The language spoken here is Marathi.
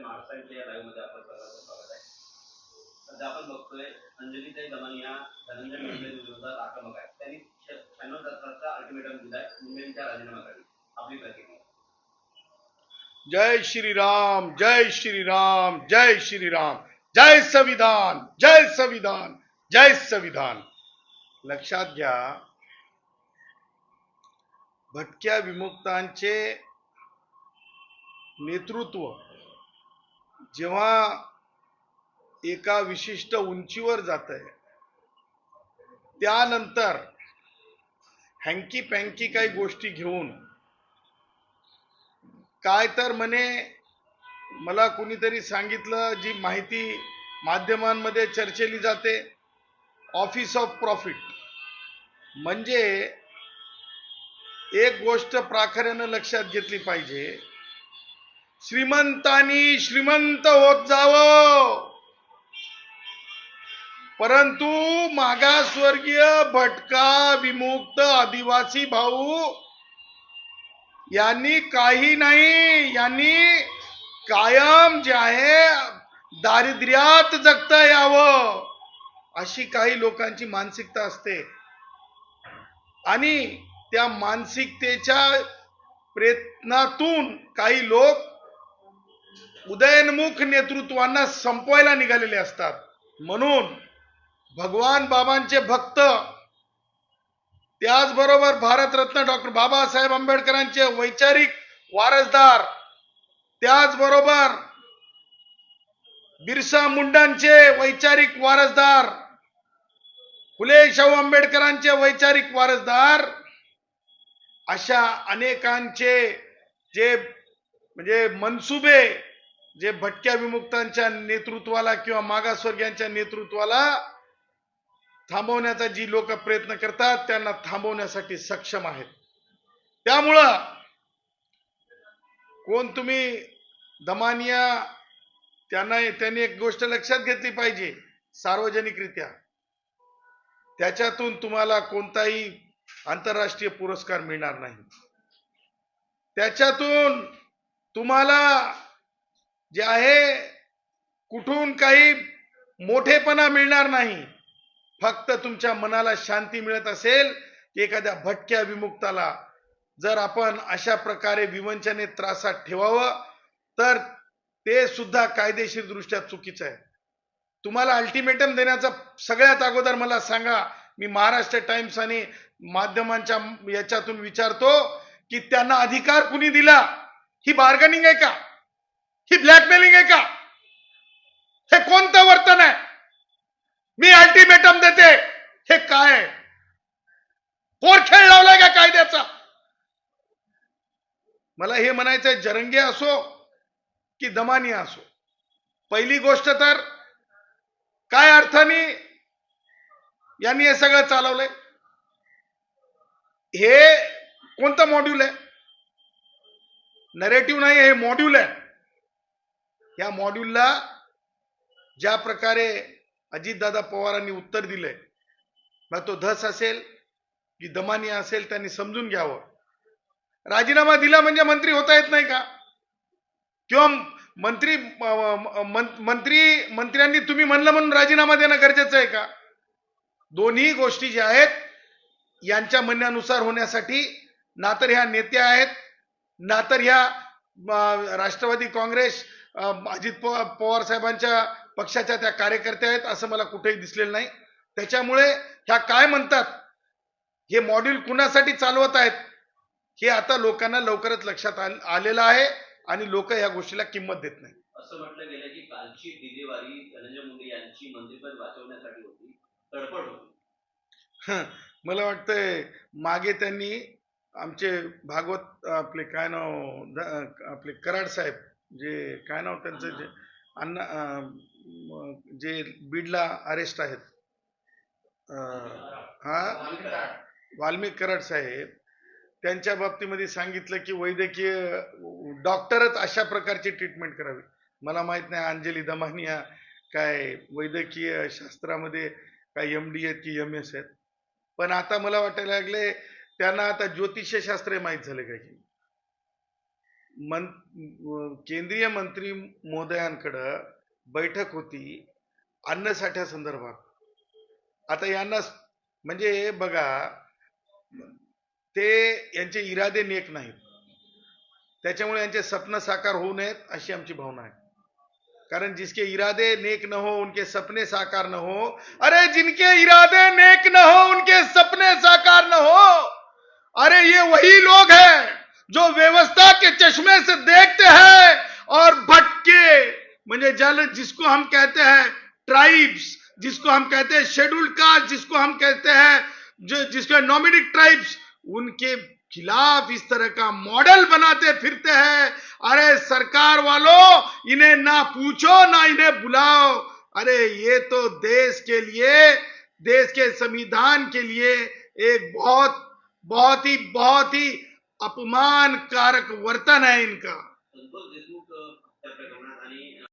महाराष्ट्राच्या या लाईव्ह मध्ये आपलं सर्वांचं स्वागत आहे सध्या आपण बघतोय अंजलीताई दमन या धनंजय मुंडे विरोधात आक्रमक आहेत त्यांनी शहाण्णव दत्ताचा अल्टिमेटम दिलाय मुंडेंच्या राजीनाम्यासाठी आपली प्रतिक्रिया? जय जय श्रीराम, जय जय संविधान जय संविधान जय संविधान। लक्षात घ्या, भटक्या विमुक्तांचे नेतृत्व जेव्हा एका विशिष्ट उंचीवर जात आहे त्यानंतर हँकी पँकी काही गोष्टी घेऊन काय तर म्हणे मला कुणीतरी सांगितलं जी माहिती माध्यमांमध्ये चर्चेली जाते ऑफिस ऑफ प्रॉफिट म्हणजे एक गोष्ट प्राखऱ्यानं लक्षात घेतली पाहिजे श्रीमंतांनी श्रीमंत होत जावं. परंतु मागासवर्गीय भटका विमुक्त आदिवासी भाऊ यांनी काही नाही यांनी कायम जे आहे दारिद्र्यात जगता यावं अशी काही लोकांची मानसिकता असते. आणि त्या मानसिकतेच्या प्रयत्नातून काही लोक उदयनमुख नेतृत्वांना संपवायला निघालेले असतात. म्हणून भगवान बाबांचे भक्त त्याचबरोबर भारतरत्न डॉक्टर बाबासाहेब आंबेडकरांचे वैचारिक वारसदार त्याचबरोबर बिरसा मुंडांचे वैचारिक वारसदार फुले शाहू आंबेडकरांचे वैचारिक वारसदार अशा अनेकांचे जे म्हणजे मनसुबे जे भटक्या विमुक्तांच्या नेतृत्वाला किंवा मागासवर्गीयांच्या नेतृत्वाला थांबवण्याचा जी लोक प्रयत्न करतात त्यांना थांबवण्यासाठी सक्षम आहेत. त्यामुळं कोण तुम्ही दमानिया त्यांना त्यांनी एक गोष्ट लक्षात घेतली पाहिजे सार्वजनिकरित्या. त्याच्यातून तुम्हाला कोणताही आंतरराष्ट्रीय पुरस्कार मिळणार नाही. त्याच्यातून तुम्हाला जे आहे कुठून काही मोठेपणा मिळणार नाही. फक्त तुमच्या मनाला शांती मिळत असेल की एखाद्या भटक्या विमुक्ताला जर आपण अशा प्रकारे विवंचने त्रासात ठेवावं तर ते सुद्धा कायदेशीर दृष्ट्या चुकीचं आहे. तुम्हाला अल्टिमेटम देण्याचा सगळ्यात अगोदर मला सांगा. मी महाराष्ट्र टाइम्स आणि माध्यमांच्या याच्यातून विचारतो की त्यांना अधिकार कुणी दिला? ही बार्गनिंग आहे का? ही ब्लॅकमेलिंग आहे का? हे कोणतं वर्तन आहे? मी अल्टिमेटम देते. हे काय आहे? पोरखेळ लावलाय का कायद्याचा? मला हे म्हणायचंय जरंगे असो की दमानी असो. पहिली गोष्ट तर काय अर्थाने यांनी हे सगळं चालवलंय? हे कोणतं मॉड्यूल आहे? नरेटिव्ह नाही हे मॉड्यूल आहे. या मॉड्यूलला ज्या प्रकारे अजितदादा पवारांनी उत्तर दिलंय मग तो धस असेल की दमानी असेल त्यांनी समजून घ्यावं. राजीनामा दिला म्हणजे मंत्री होता येत नाही का? किंवा मंत्री मंत्री मंत्र्यांनी तुम्ही म्हणलं म्हणून राजीनामा देणं गरजेचं आहे का? दोन्ही गोष्टी ज्या आहेत यांच्या म्हणण्यानुसार होण्यासाठी ना तर ह्या नेत्या आहेत ना तर ह्या राष्ट्रवादी काँग्रेस अजित पवार पवार साहेबांच्या पक्षाच्या त्या कार्यकर्त्या आहेत असं मला कुठेही दिसलेलं नाही. त्याच्यामुळे ह्या काय म्हणतात? हे मॉड्यूल कुणासाठी चालवत आहेत? हे आता लोकांना लवकरच लक्षात आल- आलेलं आहे आणि लोक या गोष्टीला किंमत देत नाही असं म्हटलं गेलं की कालची दिलेवारी धनंजय मुंडे यांची मंत्रिपद वाचवण्यासाठी होती तडफड होती. मला वाटतंय मागे त्यांनी आमचे भागवत आपले काय नाव आपले कराड साहेब जे काय नाव त्यांचं जे अण्णा जे बीडला अरेस्ट आहेत. हा? वाल्मिक कराड. साहेब त्यांच्या बाबतीमध्ये सांगितलं की वैद्यकीय डॉक्टरच अशा प्रकारची ट्रीटमेंट करावी. मला माहीत नाही अंजली दमानिया काय वैद्यकीय शास्त्रामध्ये काय एम डी आहेत की एम एस आहेत. पण आता मला वाटायला लागले त्यांना आता ज्योतिष्य शास्त्र माहीत झाले काय की? मन केंद्रीय मंत्री महोदयांकडं बैठक होती अन्नसाठ्या संदर्भात. आता यांना म्हणजे बघा ते यांचे इरादे नेक नाहीत. त्याच्यामुळे यांचे स्वप्न साकार होऊ नयेत अशी आमची भावना आहे. कारण जिसके इरादे नेक न हो उनके सपने साकार न हो. अरे जिनके इरादे नेक न हो उनके सपने साकार न हो. अरे ये वही लोग हैं जो व्यवस्था के चश्मे से देखते हैं और भटके मुझे जल जिसको हम कहते हैं ट्राइब्स जिसको हम कहते हैं शेड्यूल्ड कास्ट जिसको हम कहते हैं जो, जिसको नॉमिनिक ट्राइब्स उनके खिलाफ इस तरह का मॉडल बनाते फिरते हैं। अरे सरकार वालों, इन्हें ना पूछो, ना इन्हें बुलाओ। अरे ये तो देश के लिए, देश के संविधान के लिए एक बहुत बहुत ही बहुत ही अपमान कारक वर्तन है इनका.